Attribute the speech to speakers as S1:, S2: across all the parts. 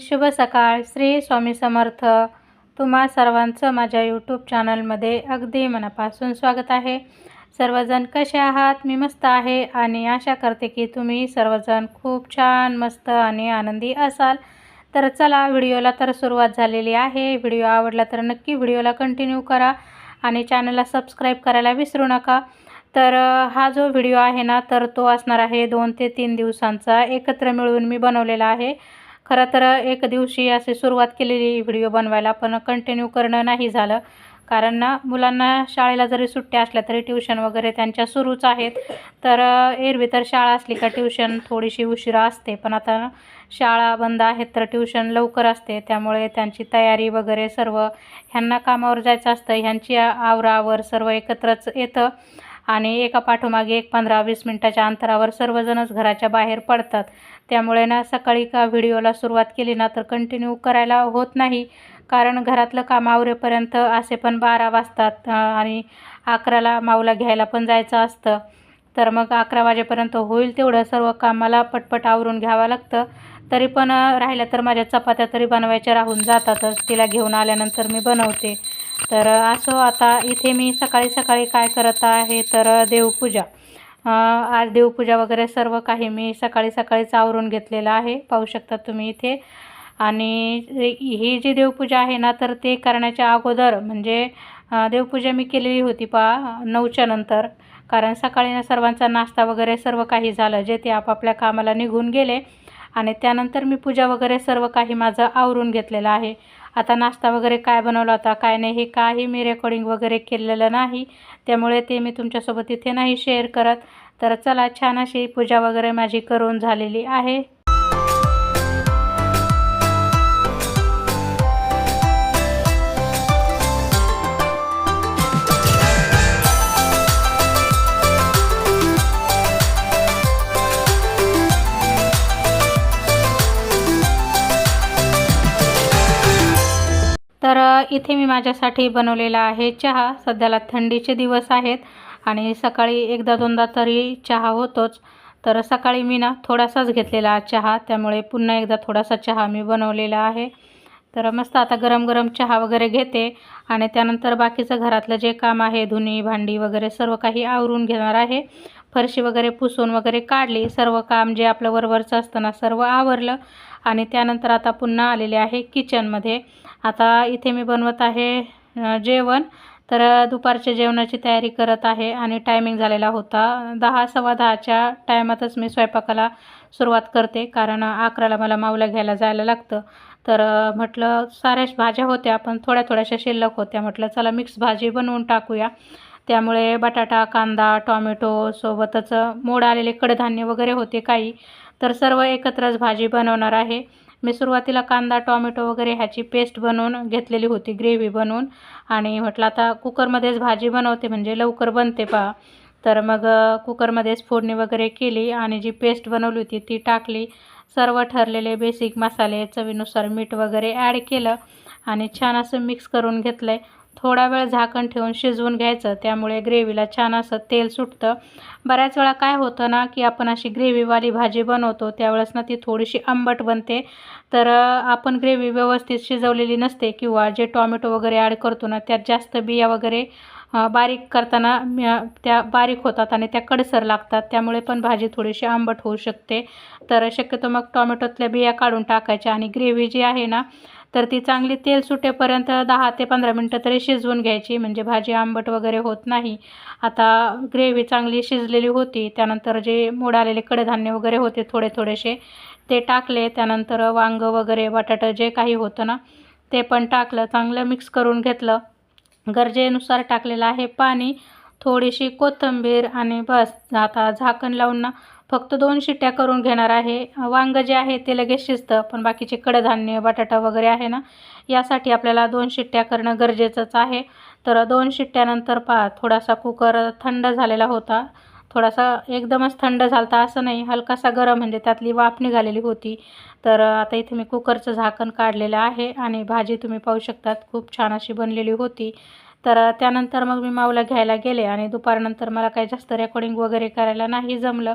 S1: शुभ सकाळ. श्री स्वामी समर्थ. तुम्हा सर्वांचं माझ्या यूट्यूब चॅनलमध्ये अगदी मनापासून स्वागत आहे. सर्वजण कसे आहात? मी मस्त आहे आणि आशा करते की तुम्ही सर्वजण खूप छान मस्त आणि आनंदी असाल. तर चला व्हिडिओला तर सुरुवात झालेली आहे. व्हिडिओ आवडला तर नक्की व्हिडिओला कंटिन्यू करा आणि चॅनलला सबस्क्राईब करायला विसरू नका. तर हा जो व्हिडिओ आहे ना तर तो असणार आहे दोन ते तीन दिवसांचा एकत्र मिळून मी बनवलेला आहे. खरं तर एक दिवशी अशी सुरुवात केलेली व्हिडिओ बनवायला पण कंटिन्यू करणं नाही झालं. कारण ना मुलांना शाळेला जरी सुट्ट्या असल्या तरी ट्युशन वगैरे त्यांच्या सुरूच आहेत. तर एरवी तर शाळा असली का ट्युशन थोडीशी उशिरा असते. पण आता शाळा बंद आहेत तर ट्युशन लवकर असते. त्यामुळे त्यांची तयारी वगैरे सर्व ह्यांना कामावर जायचं असतं. ह्यांची आवरावर सर्व एकत्रच येतं. आणि एका पाठोमागे एक पंधरा वीस मिनटाच्या अंतरावर सर्वजणच घराच्या बाहेर पडतात. त्यामुळे ना सकाळी का व्हिडिओला सुरुवात केली ना तर कंटिन्यू करायला होत नाही. कारण घरातलं काम आवरेपर्यंत असे पण बारा वाजतात आणि अकराला माऊला घ्यायला पण जायचं असतं. तर मग अकरा वाजेपर्यंत होईल तेवढं सर्व काम मला पटपट आवरून घ्यावं लागतं. तरी पण राहिलं तर माझ्या चपात्या तरी बनवायच्या राहून जातातच. तिला घेऊन आल्यानंतर मी बनवते. तर असं आता इथे मी सकाळी सकाळी काय करत आहे तर देवपूजा. आज देवपूजा वगैरे सर्व काही मी सकाळी सकाळीच आवरून घेतलेलं आहे. पाहू शकता तुम्ही इथे. आणि ही जी देवपूजा आहे ना तर ते करण्याच्या अगोदर म्हणजे देवपूजा मी केलेली होती पा नऊच्या नंतर. कारण सकाळी ना सर्वांचा नाश्ता वगैरे सर्व काही झालं जे ते आपापल्या कामाला निघून गेले. आणि त्यानंतर मी पूजा वगैरे सर्व काही माझं आवरून घेतलेलं आहे. आता नाश्ता वगैरे काय बनवला होता काय नाही हे काही मी रेकॉर्डिंग वगैरे केलेलं नाही. त्यामुळे ते मी तुमच्यासोबत इथे नाही शेअर करत. तर चला छान अशी पूजा वगैरे माझी करून झालेली आहे. तर इथे मी माझ्यासाठी बनवलेला आहे चहा. सध्याला थंडीचे दिवस आहेत आणि सकाळी एकदा दोनदा तरी चहा होतोच. तर सकाळी मी ना थोडासाच घेतलेला चहा. त्यामुळे पुन्हा एकदा थोडासा चहा मी बनवलेला आहे. तर मस्त आता गरम गरम चहा वगैरे घेते आणि त्यानंतर बाकीचं घरातलं जे काम आहे धुणी भांडी वगैरे सर्व काही आवरून घेणार आहे. फरशी वगैरे पुसून वगैरे काढली. सर्व काम जे आपलं वरवरचं असतं ना सर्व आवरलं. आणि त्यानंतर आता पुन्हा आलेले आहे किचनमध्ये. आता इथे मी बनवत आहे जेवण. तर दुपारच्या जेवणाची तयारी करत आहे आणि टायमिंग झालेला होता. दहा सव्वा दहाच्या टायमातच मी स्वयंपाकाला सुरुवात करते. कारण अकराला मला माऊला घ्यायला जायला लागतं. तर म्हटलं साऱ्याच भाज्या होत्या पण थोड्या थोड्याशा शिल्लक होत्या. म्हटलं चला मिक्स भाजी बनवून टाकूया. त्यामुळे बटाटा कांदा टॉमॅटो सोबतच मोड आलेले कडधान्य वगैरे होते काही. तर सर्व एकत्रच भाजी बनवणार आहे. मी सुरुवातीला कांदा टॉमॅटो वगैरे ह्याची पेस्ट बनवून घेतलेली होती ग्रेव्ही बनवून. आणि म्हटलं आता कुकरमध्येच भाजी बनवते म्हणजे लवकर बनते पहा तर मग कुकरमध्येच फोडणी वगैरे केली आणि जी पेस्ट बनवली होती ती टाकली. सर्व ठरलेले बेसिक मसाले चवीनुसार मीठ वगैरे ॲड केलं आणि छान असं मिक्स करून घेतलं आहे थोडा वेळ झाकण ठेवून शिजवून घ्यायचं. त्यामुळे ग्रेव्हीला छान असं तेल सुटतं. बऱ्याच वेळा काय होतं ना की आपण अशी ग्रेव्हीवाली भाजी बनवतो त्यावेळेस ना ती थोडीशी आंबट बनते. तर आपण ग्रेव्ही व्यवस्थित शिजवलेली नसते किंवा जे टॉमॅटो वगैरे ॲड करतो ना त्यात जास्त बिया वगैरे बारीक करताना त्या बारीक होतात आणि त्या कडसर लागतात. त्यामुळे पण भाजी थोडीशी आंबट होऊ शकते. तर शक्यतो मग टॉमॅटोतल्या बिया काढून टाकायच्या आणि ग्रेव्ही जी आहे ना तर ती चांगली तेल सुटेपर्यंत दहा ते पंधरा मिनटं तरी शिजवून घ्यायची. म्हणजे भाजी आंबट वगैरे होत नाही. आता ग्रेव्ही चांगली शिजलेली होती. त्यानंतर जे मोड आलेले कडधान्य वगैरे होते थोडे थोडेसे ते टाकले. त्यानंतर वांगं वगैरे बटाटं जे काही होतं ना ते पण टाकलं. चांगलं मिक्स करून घेतलं. गरजेनुसार टाकलेलं आहे पाणी. थोडीशी कोथिंबीर आणि बस. आता झाकण लावून ना फक्त दोन शिट्ट्या करून घेणार आहे. वांगं जे आहे ते लगेच शिजतं पण बाकीचे कडधान्य बटाटा वगैरे आहे ना यासाठी आपल्याला दोन शिट्ट्या करणं गरजेचंच आहे. तर दोन शिट्ट्यानंतर पहा थोडासा कुकर थंड झालेला होता. थोडासा एकदमच थंड झालता असं नाही हलकासा गरम म्हणजे त्यातली वाफ निघालेली होती. तर आता इथे मी कुकरचं झाकण काढलेलं आहे आणि भाजी तुम्ही पाहू शकतात खूप छान अशी बनलेली होती. तर त्यानंतर मग मी माऊला घ्यायला गेले आणि दुपारनंतर मला काही जास्त रेकॉर्डिंग वगैरे करायला नाही जमलं.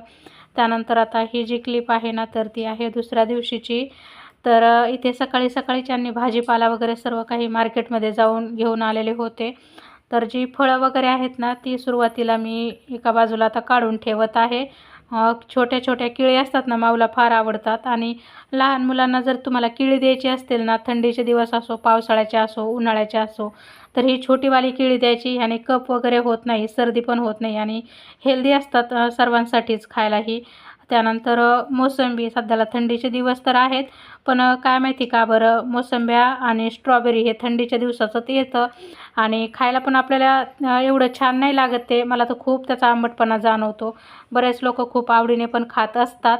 S1: त्यानंतर आता ही जी क्लिप आहे ना तर ती आहे दुसऱ्या दिवशीची. तर इथे सकाळी सकाळीच यांनी भाजीपाला वगैरे सर्व काही मार्केटमध्ये जाऊन घेऊन आलेले होते. तर जी फळं वगैरे आहेत ना ती सुरुवातीला मी एका बाजूला आता काढून ठेवत आहे. छोट्या छोट्या किळी असतात ना माऊला फार आवडतात. आणि लहान मुलांना जर तुम्हाला किळी द्यायची असतील ना थंडीचे दिवस असो पावसाळ्याचे असो उन्हाळ्याचे असो तर ही छोटीवाली किळी द्यायची. ह्याने कप वगैरे होत नाही सर्दी पण होत नाही आणि हेल्दी असतात सर्वांसाठीच खायलाही. त्यानंतर मोसंबी. सध्याला थंडीचे दिवस तर आहेत पण काय माहिती का बरं मोसंब्या आणि स्ट्रॉबेरी हे थंडीच्या दिवसाचंच येतं आणि खायला पण आपल्याला एवढं छान नाही लागत ते. मला तर खूप त्याचा आंबटपणा जाणवतो. बरेच लोक खूप आवडीने पण खात असतात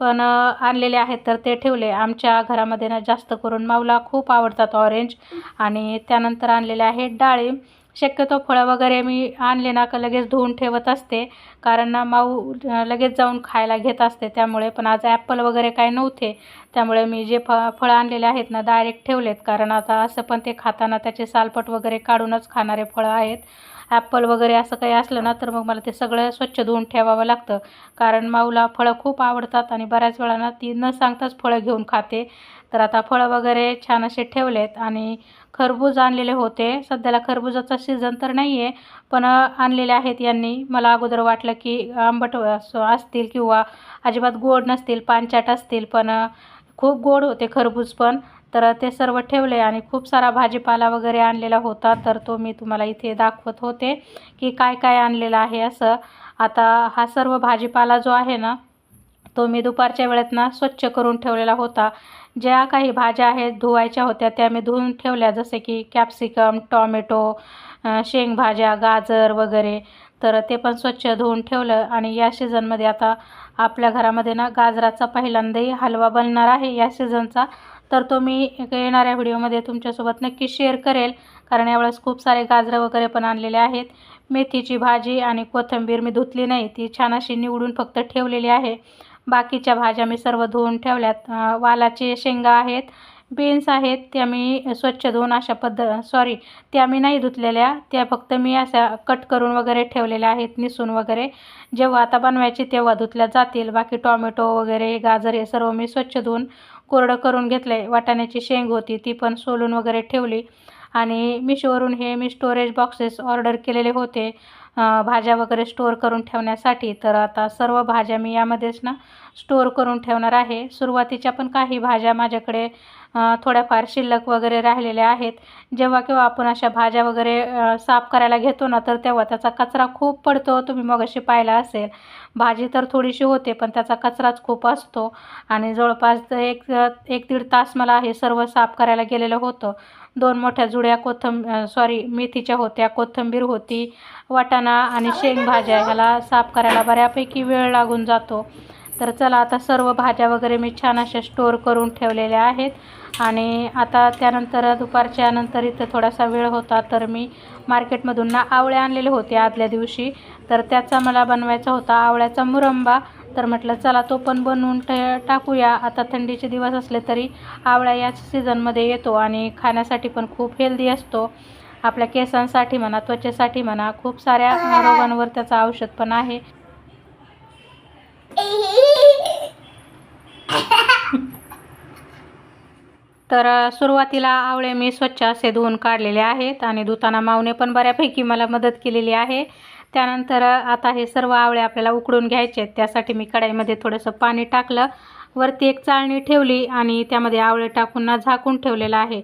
S1: पण आणलेले आहेत तर ते ठेवले. आमच्या घरामध्ये ना जास्त करून माऊला खूप आवडतात ऑरेंज आणि त्यानंतर आणलेले आहेत डाळिंब शक्यतो फळं वगैरे मी आणले ना का लगेच धुवून ठेवत असते. कारण ना माऊ लगेच जाऊन खायला घेत असते. त्यामुळे पण आज ॲपल वगैरे काय नव्हते. त्यामुळे मी जे फ फळं आणलेले आहेत ना डायरेक्ट ठेवलेत. कारण आता असं पण ते खाताना त्याचे सालपट वगैरे काढूनच खाणारे फळं आहेत. ॲपल वगैरे असं काही असलं ना तर मग मला ते सगळं स्वच्छ धुवून ठेवावं लागतं. कारण माऊला फळं खूप आवडतात आणि बऱ्याच वेळा ना ती न सांगताच फळं घेऊन खाते. तर आता फळं वगैरे छान असे ठेवलेत आणि खरबूज आणलेले होते. सध्याला खरबुजाचा सीझन तर नाही आहे पण आणलेले आहेत यांनी. मला अगोदर वाटलं की आंबट असं असतील किंवा अजिबात गोड नसतील पानचाट असतील पण खूप गोड होते खरबूज पण. तर ते सर्व ठेवले आणि खूप सारा भाजीपाला वगैरे आणलेला होता. तर तो मी तुम्हाला इथे दाखवत होते की काय काय आणलेलं आहे असं. आता हा सर्व भाजीपाला जो आहे ना तो मी दुपारच्या वेळेत ना स्वच्छ करून ठेवलेला होता. ज्या काही भाज्या आहेत धुवायच्या होत्या त्या मी धुवून ठेवल्या. जसे की कॅप्सिकम टॉमॅटो शेंगभाज्या गाजर वगैरे. तर ते पण स्वच्छ धुवून ठेवलं आणि या सीझनमध्ये आता आपल्या घरामध्ये ना गाजराचा पहिल्यांदाही हलवा बनणार आहे या सीझनचा तर तो मी येणाऱ्या व्हिडिओमध्ये तुमच्यासोबत नक्की शेअर करेल. कारण यावेळेस खूप सारे गाजरं वगैरे पण आणलेले आहेत. मेथीची भाजी आणि कोथिंबीर मी धुतली नाही. ती छान अशी निवडून फक्त ठेवलेली आहे. बाकीच्या भाज्या मी सर्व धुवून ठेवल्यात. वालाचे शेंगा आहेत बीन्स आहेत त्या मी स्वच्छ धुवून अशा पद्ध सॉरी त्या मी नाही धुतलेल्या. त्या फक्त मी अशा कट करून वगैरे ठेवलेल्या आहेत निसून वगैरे. जेव्हा आता बनवायचे तेव्हा धुतल्या जातील. बाकी टॉमॅटो वगैरे गाजर हे सर्व मी स्वच्छ धुवून कोरडं करून घेतलं वाटाण्याची शेंग होती ती पण सोलून वगैरे ठेवली. आणि मिशोवरून हे मी स्टोरेज बॉक्सेस ऑर्डर केलेले होते. भाज्या वगैरे स्टोअर करून ठेवण्यासाठी तर आता सर्व भाज्या मी यामध्येच ना स्टोअर करून ठेवणार आहे. सुरुवातीच्या पण काही भाज्या माझ्याकडे थोड्याफार शिल्लक वगैरे राहिलेल्या आहेत. जेव्हा केव्हा आपण अशा भाज्या वगैरे साफ करायला घेतो ना तर तेव्हा त्याचा कचरा खूप पडतो. तुम्ही मग अशी पाहिला असेल भाजी तर थोडीशी होते पण त्याचा कचराच खूप असतो. आणि जवळपास एक एक दीड तास मला हे सर्व साफ करायला गेलेलं होतं. दोन मोठ्या जुड्या कोथंब सॉरी मेथीच्या होत्या कोथिंबीर होती वाटाणा आणि शेंगभाज्या ह्याला साफ करायला बऱ्यापैकी वेळ लागून जातो. तर चला आता सर्व भाज्या वगैरे मी छान अशा स्टोअर करून ठेवलेल्या आहेत. आणि आता त्यानंतर दुपारच्या नंतर इथं थोडासा वेळ होता तर मी मार्केटमधून ना आवळे आणलेले होते आदल्या दिवशी. तर त्याचा मला बनवायचा होता आवळ्याचा मुरंबा. तर म्हटलं चला तो पण बनवून ट टाकूया. आता थंडीचे दिवस असले तरी आवळा याच सीझनमध्ये येतो आणि खाण्यासाठी पण खूप हेल्दी असतो. आपल्या केसांसाठी म्हणा त्वचेसाठी म्हणा खूप साऱ्या रोगांवर त्याचं औषध पण आहे. तर सुरुवातीला आवळे मी स्वच्छ असे धुवून काढलेले आहेत आणि धुताना मावने पण बऱ्यापैकी मला मदत केलेली आहे. त्यानंतर आता हे सर्व आवळे आपल्याला उकडून घ्यायचे आहेत. त्यासाठी मी कढाईमध्ये थोडंसं पाणी टाकलं. वरती एक चाळणी ठेवली आणि त्यामध्ये आवळे टाकून ना झाकून ठेवलेलं आहे.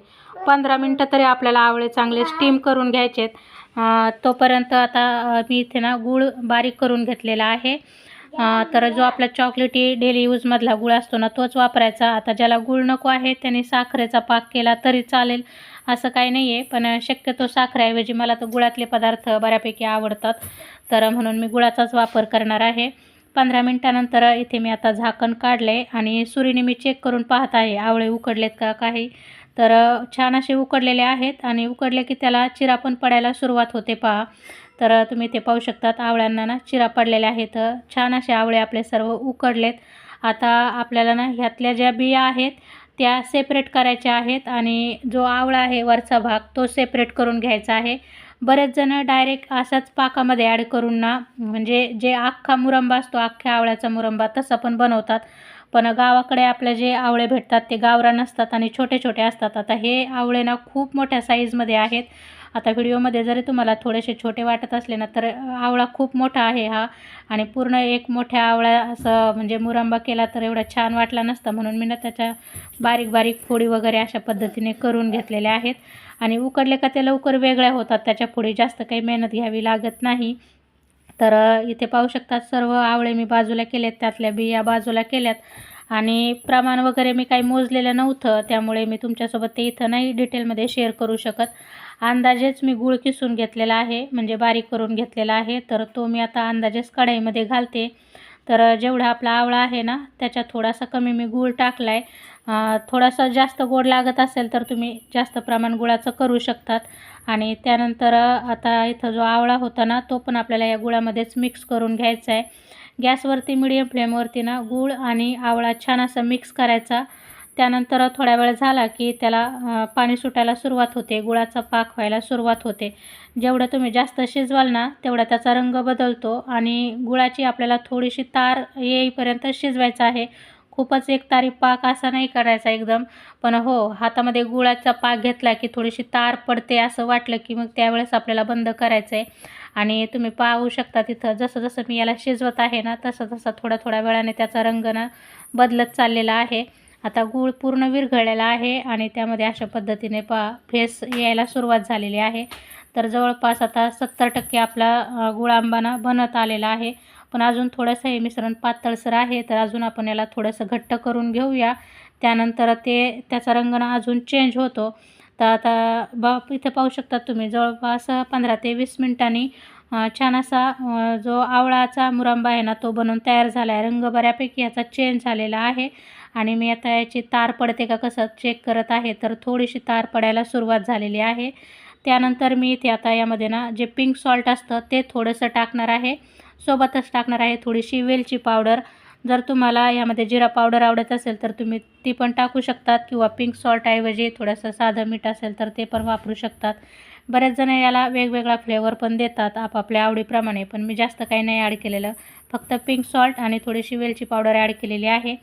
S1: पंधरा मिनटं तरी आपल्याला आवळे चांगले स्टीम करून घ्यायचे आहेत. तोपर्यंत आता मी इथे ना गूळ बारीक करून घेतलेला आहे. तर जो आपला चॉकलेटी डेली यूजमधला गुळ असतो ना तोच वापरायचा. आता ज्याला गुळ नको आहे त्याने साखरेचा पाक केला तरी चालेल. असं काही नाही आहे पण शक्यतो साखरेऐवजी मला तर गुळातले पदार्थ बऱ्यापैकी आवडतात. तर म्हणून मी गुळाचाच वापर करणार आहे. पंधरा मिनटानंतर इथे मी आता झाकण काढले आणि सुरीने मी चेक करून पाहत आहे. आवळे उकडलेत का काही? तर छान असे उकडलेले आहेत आणि उकडले की त्याला चिरा पण पडायला सुरुवात होते पहा. तर तुम्ही ते पाहू शकतात. आवळ्यांना ना चिरा पडलेल्या आहेत. छान असे आवळे आपले सर्व उकडलेत. आता आपल्याला ना ह्यातल्या ज्या बिया आहेत त्या सेपरेट करायच्या आहेत आणि जो आवळा आहे वरचा भाग तो सेपरेट करून घ्यायचा आहे. बरेच जण डायरेक्ट असाच पाकामध्ये ॲड करून ना म्हणजे जे अख्खा मुरंबा असतो अख्ख्या आवळ्याचा मुरंबा तसा पण बनवतात. पण गावाकडे आपले जे आवळे भेटतात ते गावरान असतात आणि छोटे छोटे असतात. आता हे आवळे ना खूप मोठ्या साईजमध्ये आहेत. आता व्हिडिओमध्ये जरी तुम्हाला थोडेसे छोटे वाटत असले ना तर आवळा खूप मोठा आहे हा. आणि पूर्ण एक मोठ्या आवळा असं म्हणजे मुरंबा केला तर एवढा छान वाटला नसता म्हणून मी ना त्याच्या बारीक बारीक फोडी वगैरे अशा पद्धतीने करून घेतलेल्या आहेत. आणि उकडले का ते लवकर वेगळ्या होतात त्याच्या पुढे जास्त काही मेहनत घ्यावी लागत नाही. तर इथे पाहू शकतात सर्व आवळे मी बाजूला केलेत त्यातल्या बिया बाजूला केल्यात. आणि प्रमाण वगैरे मी काही मोजलेलं नव्हतं त्यामुळे मी तुमच्यासोबत ते इथं नाही डिटेलमध्ये शेअर करू शकत. अंदाजेच मी गूळ किसून घेतलेला आहे म्हणजे बारीक करून घेतलेला आहे. तर तो मी आता अंदाजेच कढईमध्ये घालते. तर जेवढा आपला आवळा आहे ना त्याच्यात थोडासा कमी मी गूळ टाकला आहे थोडासा जास्त गोड लागत असेल तर तुम्ही जास्त प्रमाण गुळाचं करू शकतात. आणि त्यानंतर आता इथं जो आवळा होता ना तो पण आपल्याला या गुळामध्येच मिक्स करून घ्यायचा आहे गॅसवरती मिडियम फ्लेमवरती ना गूळ आणि आवळा छान असा मिक्स करायचा. त्यानंतर थोड्या वेळ झाला की त्याला पाणी सुटायला सुरुवात होते गुळाचा पाक व्हायला सुरुवात होते. जेवढं तुम्ही जास्त शिजवाल ना तेवढा त्याचा रंग बदलतो आणि गुळाची आपल्याला थोडीशी तार येईपर्यंत शिजवायचं आहे. खूपच एक तारी पाक असा नाही करायचा एकदम पण हो हातामध्ये गुळाचा पाक घेतला की थोडीशी तार पडते असं वाटलं की मग त्यावेळेस आपल्याला बंद करायचं आहे आणि तुम्ही पाहू शकता तिथं जसं जसं मी याला शिजवत आहे ना तसं तसं थोड्या थोड्या वेळाने त्याचा रंग ना बदलत चाललेला आहे. आता गूळ पूर्ण विरघळलेला आहे आणि त्यामध्ये अशा पद्धतीने पा फेस यायला सुरुवात झालेली आहे. तर जवळपास आता सत्तर टक्के आपला गुळ आंबाना बनत आलेला आहे. पण अजून थोडंसं हे मिश्रण पातळसर आहे तर अजून आपण याला थोडंसं घट्ट करून घेऊया. त्यानंतर ते त्याचा रंग ना अजून चेंज होतो. तर आता बा इथे पाहू शकता तुम्ही जवळपास पंधरा ते वीस मिनिटांनी छान असा जो आवळाचा मुरंबा आहे ना तो बनवून तयार झाला आहे रंग बऱ्यापैकी याचा चेंज झालेला आहे. आणि मी आता याची तार पडते का कसं चेक करत आहे तर थोडीशी तार पडायला सुरुवात झालेली आहे. त्यानंतर मी इथे आता यामध्ये ना जे पिंक सॉल्ट असतं ते थोडंसं टाकणार आहे. सोबतच टाकणार आहे थोडीशी वेलची पावडर जर तुम्हाला यामध्ये जिरा पावडर आवडत असेल तर तुम्ही ती पण टाकू शकतात किंवा पिंक सॉल्टऐवजी थोडंसं साधं मीठ असेल तर ते पण वापरू शकतात. बरेच जण याला वेगवेगळा फ्लेवर पण देतात आपापल्या आवडीप्रमाणे पण मी जास्त काही नाही ॲड केलेलं. फक्त पिंक सॉल्ट आणि थोडीशी वेलची पावडर ॲड केलेली आहे.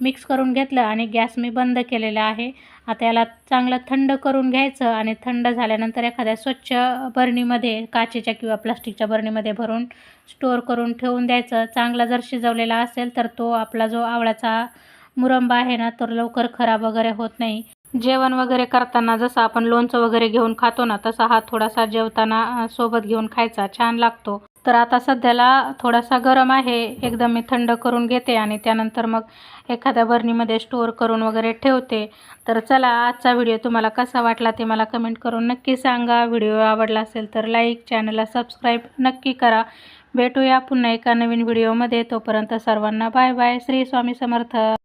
S1: मिक्स करून घेतलं आणि गॅस मी बंद केलेला आहे. आता याला चांगलं थंड करून घ्यायचं आणि थंड झाल्यानंतर एखाद्या स्वच्छ बरणीमध्ये काचेच्या किंवा प्लास्टिकच्या बरणीमध्ये भरून स्टोअर करून ठेवून द्यायचं. चांगला जर शिजवलेला असेल तर तो आपला जो आवळाचा मुरंबा आहे ना तर लवकर खराब वगैरे होत नाही. जेवण वगैरे करताना जसं आपण लोणचं वगैरे घेऊन खातो ना तसा हा थोडासा जेवताना सोबत घेऊन खायचा छान लागतो. तर आता सध्याला थोडासा गरम आहे एकदम मी थंड करून घेते आणि त्यानंतर मग एखाद्या बरणीमध्ये स्टोअर करून वगैरे ठेवते. तर चला आजचा व्हिडिओ तुम्हाला कसा वाटला ते मला कमेंट करून नक्की सांगा. व्हिडिओ आवडला असेल तर लाईक चॅनलला सबस्क्राईब नक्की करा. भेटूया पुन्हा एका नवीन व्हिडिओमध्ये तोपर्यंत सर्वांना बाय बाय श्री स्वामी समर्थ.